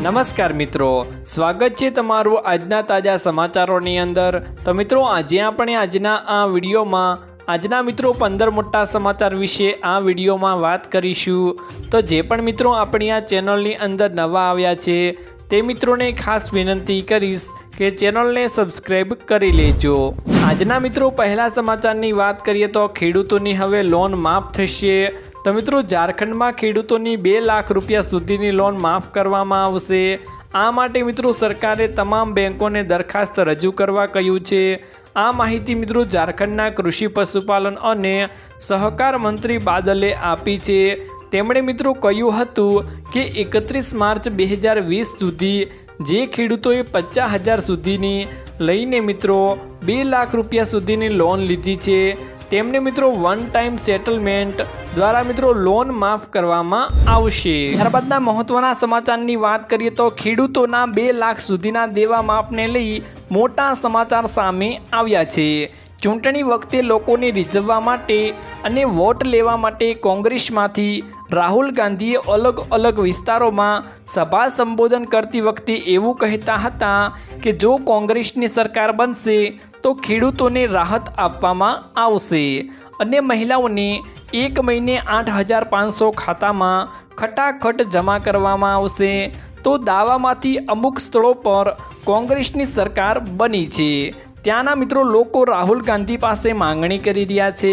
નમસ્કાર મિત્રો, સ્વાગત છે તમારું આજના તાજા સમાચારોની અંદર. તો મિત્રો, આજે આપણે આજના આ વિડીયોમાં, આજના મિત્રો પંદર મોટા સમાચાર વિશે આ વિડીયોમાં વાત કરીશું. તો જે પણ મિત્રો આપણી આ ચેનલની અંદર નવા આવ્યા છે, તે મિત્રોને ખાસ વિનંતી કરીશ કે ચેનલને સબસ્ક્રાઈબ કરી લેજો. આજના મિત્રો, પહેલા સમાચારની વાત કરીએ તો ખેડૂતોની હવે લોન માફ થશે. તો મિત્રો, ઝારખંડમાં ખેડૂતોની બે લાખ રૂપિયા સુધીની લોન માફ કરવામાં આવશે. આ માટે મિત્રો, સરકારે તમામ બેંકોને દરખાસ્ત રજૂ કરવા કહ્યું છે. આ માહિતી મિત્રો, ઝારખંડના કૃષિ પશુપાલન અને સહકાર મંત્રી બાદલે આપી છે. તેમણે મિત્રો કહ્યું હતું કે, એકત્રીસ માર્ચ બે હજાર વીસ સુધી જે ખેડૂતોએ પચાસ હજાર સુધીની લઈને મિત્રો, બે લાખ રૂપિયા સુધીની લોન લીધી છે. તેમને મિત્રો વન ટાઈમ સેટલમેન્ટ દ્વારા મિત્રો લોન માફ કરવામાં આવશે. ત્યારબાદના મહત્વના સમાચારની વાત કરીએ તો ખેડૂતોના બે લાખ સુધીના દેવા માફને લઈ મોટા સમાચાર સામે આવ્યા છે. ચૂંટણી વખતે લોકોને રીઝવવા માટે અને વોટ લેવા માટે કોંગ્રેસમાંથી રાહુલ ગાંધીએ અલગ અલગ વિસ્તારોમાં સભા સંબોધન કરતી વખતે એવું કહેતા હતા કે જો કોંગ્રેસની સરકાર બનશે, તો ખેડૂતોને રાહત આપવામાં આવશે અને મહિલાઓને એક મહિને આઠ હજાર પાંચસો ખાતામાં ખટાખટ જમા કરવામાં આવશે. તો દાવામાંથી અમુક સ્થળો પર કોંગ્રેસની સરકાર બની છે. ત્યાંના મિત્રો લોકો રાહુલ ગાંધી પાસે માંગણી કરી રહ્યા છે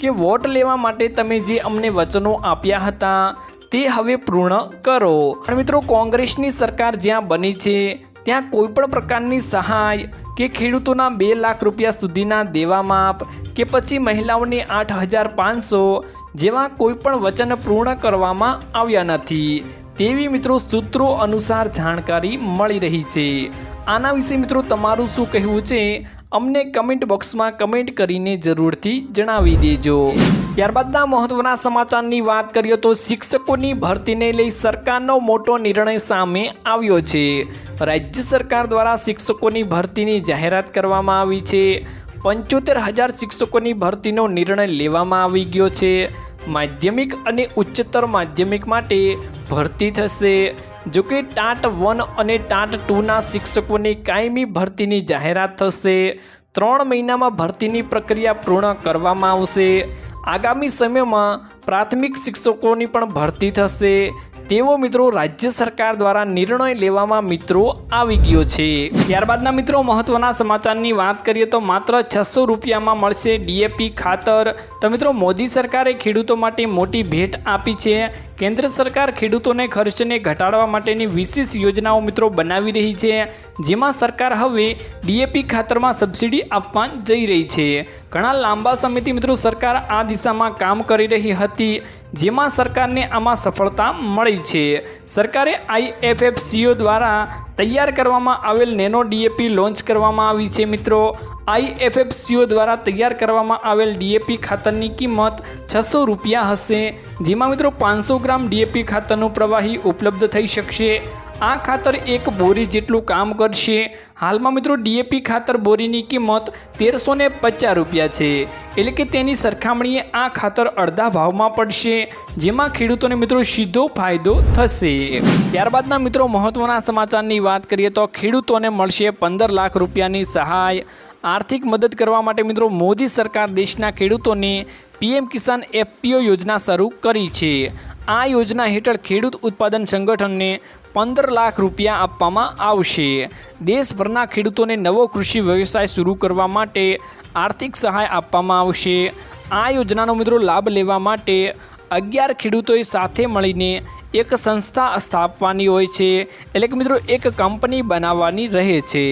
કે વોટ લેવા માટે તમે જે અમને વચનો આપ્યા હતા, તે હવે પૂર્ણ કરો. પણ મિત્રો, કોંગ્રેસની સરકાર જ્યાં બની છે, ત્યાં કોઈ પણ પ્રકારની સહાય કે ખેડૂતોના બે લાખ રૂપિયા સુધીના દેવા માપ કે પછી મહિલાઓને આઠ હજાર પાંચસો જેવા કોઈ પણ વચન પૂર્ણ કરવામાં આવ્યા નથી. તેવી મિત્રો સૂત્રો અનુસાર જાણકારી મળી રહી છે. આના વિશે મિત્રો તમારું શું કહેવું છે, અમને કમેન્ટ બોક્સમાં કમેન્ટ કરીને જરૂરથી જણાવી દેજો. ત્યારબાદના મહત્વના સમાચારની વાત કરીએ તો શિક્ષકોની ભરતીને લઈ સરકારનો મોટો નિર્ણય સામે આવ્યો છે. રાજ્ય સરકાર દ્વારા શિક્ષકોની ભરતીની જાહેરાત કરવામાં આવી છે. પંચોતેર હજાર શિક્ષકોની ભરતીનો નિર્ણય લેવામાં આવી ગયો છે. માધ્યમિક અને ઉચ્ચતર માધ્યમિક માટે ભરતી થશે. જો કે ટાટ વન અને ટાટ ટુના શિક્ષકોની કાયમી ભરતીની જાહેરાત થશે. ત્રણ મહિનામાં ભરતીની પ્રક્રિયા પૂર્ણ કરવામાં આવશે. આગામી સમયમાં પ્રાથમિક શિક્ષકોની પણ ભરતી થશે. તેવો મિત્રો રાજ્ય સરકાર દ્વારા નિર્ણય લેવામાં મિત્રો આવી ગયો છે. ત્યારબાદના મિત્રો મહત્વના સમાચારની વાત કરીએ તો માત્ર છસો રૂપિયામાં મળશે ડીએપી ખાતર. તો મિત્રો મોદી સરકારે ખેડૂતો માટે મોટી ભેટ આપી છે. કેન્દ્ર સરકાર ખેડૂતોને ખર્ચને ઘટાડવા માટેની વિશેષ યોજનાઓ મિત્રો બનાવી રહી છે. જેમાં સરકાર હવે ડીએપી ખાતરમાં સબસિડી આપવા જઈ રહી છે. ઘણા લાંબા સમયથી મિત્રો સરકાર આ દિશામાં કામ કરી રહી હતી. જેમાં સરકારને આમાં સફળતા મળી છે. સરકારે આઈએફએફસીઓ દ્વારા તૈયાર કરવામાં આવેલ નેનો ડીએપી લોન્ચ કરવામાં આવી છે મિત્રો. આઈએફએફસીઓ દ્વારા તૈયાર કરવામાં આવેલ ડીએપી ખાતરની કિંમત છસો રૂપિયા હશે. જેમાં મિત્રો પાંચસો ગ્રામ ડીએપી ખાતરનું પ્રવાહી ઉપલબ્ધ થઈ શકશે. આ ખાતર એક બોરી જેટલું કામ કરશે. હાલમાં મિત્રો, ડીએપી ખાતર બોરીની કિંમત તેરસો ને પચાસ રૂપિયા છે. એટલે કે તેની સરખામણીએ આ ખાતર અડધા ભાવમાં પડશે, જેમાં ખેડૂતોને મિત્રો સીધો ફાયદો થશે. ત્યારબાદના મિત્રો, મહત્વના સમાચારની વાત કરીએ તો ખેડૂતોને મળશે પંદર લાખ રૂપિયાની સહાય. આર્થિક મદદ કરવા માટે મિત્રો, મોદી સરકાર દેશના ખેડૂતોને પીએમ કિસાન એફપીઓ યોજના શરૂ કરી છે. આ યોજના હેઠળ ખેડૂત ઉત્પાદન સંગઠનને પંદર લાખ રૂપિયા આપવામાં આવશે. દેશભરના ખેડૂતોને નવો કૃષિ વ્યવસાય શરૂ કરવા માટે આર્થિક સહાય આપવામાં આવશે. આ યોજનાનો મિત્રો લાભ લેવા માટે અગિયાર ખેડૂતોએ સાથે મળીને એક સંસ્થા સ્થાપવાની હોય છે. એટલે કે મિત્રો એક કંપની બનાવવાની રહે છે.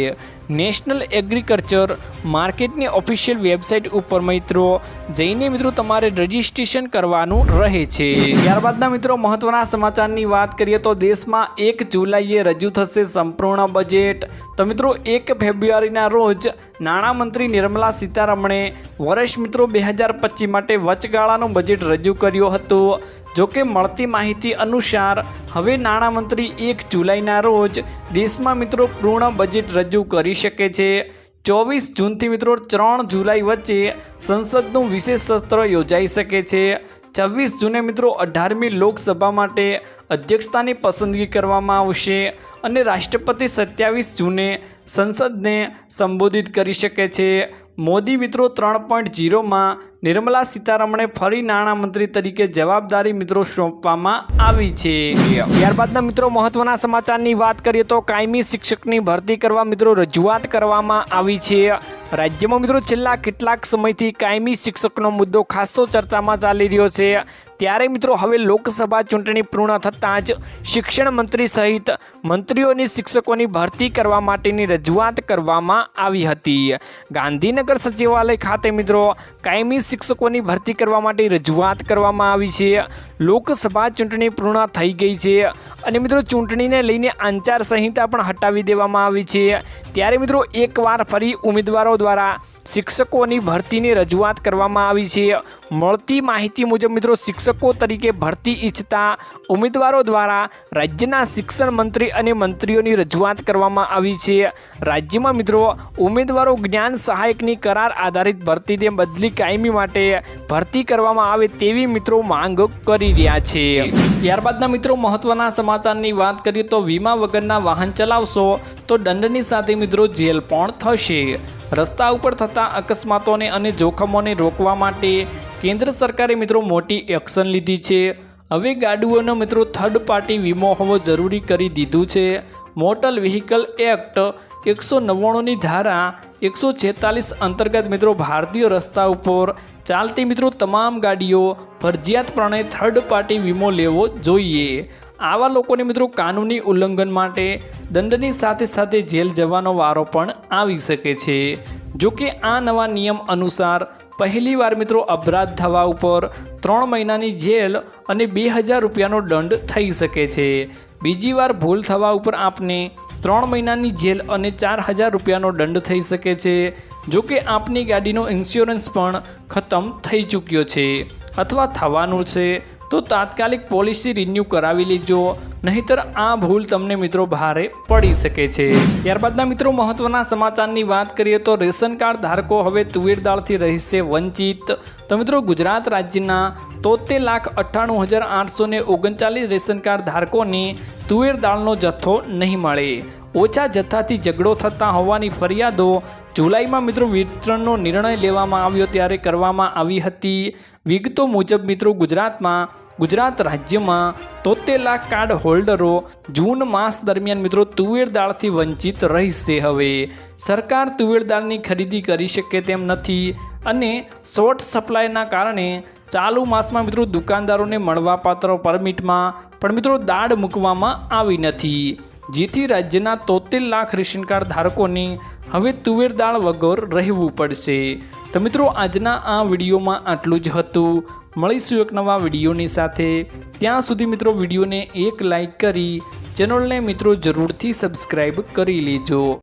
નેશનલ એગ્રીકલ્ચર માર્કેટની ઓફિશિયલ વેબસાઇટ ઉપર મિત્રો જઈને મિત્રો તમારે રજીસ્ટ્રેશન કરવાનું રહે છે. ત્યારબાદના મિત્રો મહત્વના સમાચારની વાત કરીએ તો દેશમાં એક જુલાઈએ રજૂ થશે સંપૂર્ણ બજેટ તો મિત્રો એક ફેબ્રુઆરીના રોજ નાણામંત્રી નિર્મલા સીતારમણે વર્ષ મિત્રો બે હજાર પચીસ માટે વચગાળાનું બજેટ રજૂ કર્યું હતું. જોકે મળતી માહિતી અનુસાર હવે નાણામંત્રી એક જુલાઈના રોજ દેશમાં મિત્રો પૂર્ણ બજેટ રજૂ કરી શકે છે. ચોવીસ જૂનથી મિત્રો ત્રણ જુલાઈ વચ્ચે સંસદનું વિશેષ સત્ર યોજાઈ શકે છે. છવ્વીસ જૂને મિત્રો અઢારમી લોકસભા માટે અધ્યક્ષતાની પસંદગી કરવામાં આવશે અને રાષ્ટ્રપતિ સત્યાવીસ જૂને સંસદને સંબોધિત કરી શકે છે. મોદી મિત્રો ત્રણ પોઈન્ટ જીરોમાં નિર્મલા સીતારમણે ફરી નાણામંત્રી તરીકે જવાબદારી મિત્રો સોંપવામાં આવી છે. ત્યારબાદના મિત્રો મહત્વના સમાચારની વાત કરીએ તો કાયમી શિક્ષકની ભરતી કરવા મિત્રો રજૂઆત કરવામાં આવી છે. રાજ્યમાં મિત્રો છેલ્લા કેટલાક સમયથી કાયમી શિક્ષકનો મુદ્દો ખાસો ચર્ચામાં ચાલી રહ્યો છે. ત્યારે મિત્રો હવે લોકસભા ચૂંટણી પૂર્ણ થતાં જ શિક્ષણ મંત્રી સહિત મંત્રીઓની શિક્ષકોની ભરતી કરવા માટેની રજૂઆત કરવામાં આવી હતી. ગાંધીનગર સચિવાલય ખાતે મિત્રો કાયમી શિક્ષકોની ભરતી કરવા માટે રજૂઆત કરવામાં આવી છે. લોકસભા ચૂંટણી પૂર્ણ થઈ ગઈ છે. અને મિત્રો, ચૂંટણીને લઈને આંચાર સંહિતા પણ હટાવી દેવામાં આવી છે. ત્યારે મિત્રો, એકવાર ફરી ઉમેદવારો દ્વારા શિક્ષકોની ભરતીની રજૂઆત કરવામાં આવી છે. મળતી માહિતી મુજબ મિત્રો, શિક્ષકો તરીકે ભરતી ઈચ્છતા ઉમેદવારો દ્વારા રાજ્યના શિક્ષણ મંત્રી અને મંત્રીઓની રજૂઆત કરવામાં આવી છે. રાજ્યમાં મિત્રો, ઉમેદવારો જ્ઞાન સહાયકની કરાર આધારિત ભરતીને બદલી કાયમી માટે ભરતી કરવામાં આવે તેવી મિત્રો માંગ કરી રહ્યા છે. ત્યારબાદના મિત્રો મહત્વના સમાચારની વાત કરીએ તો વીમા વગરના વાહન ચલાવશો તો દંડની સાથે મિત્રો જેલ પણ થશે. રસ્તા ઉપર થતા અકસ્માતોને અને જોખમોને રોકવા માટે કેન્દ્ર સરકારે મિત્રો મોટી એક્શન લીધી છે. હવે ગાડીઓનો મિત્રો થર્ડ પાર્ટી વીમો હોવો જરૂરી કરી દીધું છે. મોટર વ્હીકલ એક્ટ એકસો નવ્વાણુંની ધારા એકસો છેતાલીસ અંતર્ગત મિત્રો ભારતીય રસ્તા ઉપર ચાલતી મિત્રો તમામ ગાડીઓ ફરજિયાતપણે થર્ડ પાર્ટી વીમો લેવો જોઈએ. આવા લોકોને મિત્રો કાનૂની ઉલ્લંઘન માટે દંડની સાથે સાથે જેલ જવાનો વારો પણ આવી શકે છે. જો કે આ નવા નિયમ અનુસાર પહેલીવાર મિત્રો અપરાધ થવા ઉપર ત્રણ મહિનાની જેલ અને બે હજાર રૂપિયાનો દંડ થઈ શકે છે. બીજી વાર ભૂલ થવા ઉપર આપને ત્રણ મહિનાની જેલ અને ચાર હજાર રૂપિયાનો દંડ થઈ શકે છે. જો કે આપની ગાડીનો ઇન્સ્યોરન્સ પણ ખતમ થઈ ચૂક્યો છે. અથવા થવાનું છે. તો તાત્કાલિક પોલિસી રિન્યૂ કરાવી લેજો, નહીતર આ ભૂલ તમને મિત્રો ભારે પડી શકે છે. ત્યારબાદના મિત્રો મહત્વના સમાચારની વાત કરીએ તો રેશન કાર્ડ ધારકો હવે તુવેર દાળથી રહેશે વંચિત. તો મિત્રો ગુજરાત રાજ્યના તોતેર લાખ અઠ્ઠાણું હજાર આઠસો ને ઓગણચાલીસ રેશન કાર્ડ ધારકોને તુવેર દાળનો જથ્થો નહીં મળે. ઓછા જથ્થાથી ઝઘડો થતા હોવાની ફરિયાદો જુલાઈમાં મિત્રો વિતરણનો નિર્ણય લેવામાં આવ્યો ત્યારે કરવામાં આવી હતી. વિગતો મુજબ મિત્રો ગુજરાતમાં, ગુજરાત રાજ્યમાં તોતેર લાખ કાર્ડ હોલ્ડરો જૂન માસ દરમિયાન મિત્રો તુવેર દાળથી વંચિત રહેશે હવે. સરકાર તુવેર દાળની ખરીદી કરી શકે તેમ નથી અને શોર્ટ સપ્લાયના કારણે ચાલુ માસમાં મિત્રો દુકાનદારોને મળવાપાત્ર પરમિટમાં પણ મિત્રો દાળ મૂકવામાં આવી નથી. જેથી રાજ્યના તોતેર લાખ રેશન કાર્ડ ધારકોને હવે તુવેર દાળ વગર રહેવું પડશે. તો મિત્રો, આજના આ વિડીયોમાં આટલું જ હતું. મળીશું એક નવા વિડીયોની સાથે. ત્યાં સુધી મિત્રો, વિડીયોને એક લાઈક કરી, ચેનલને મિત્રો જરૂરથી સબસ્ક્રાઈબ કરી લેજો.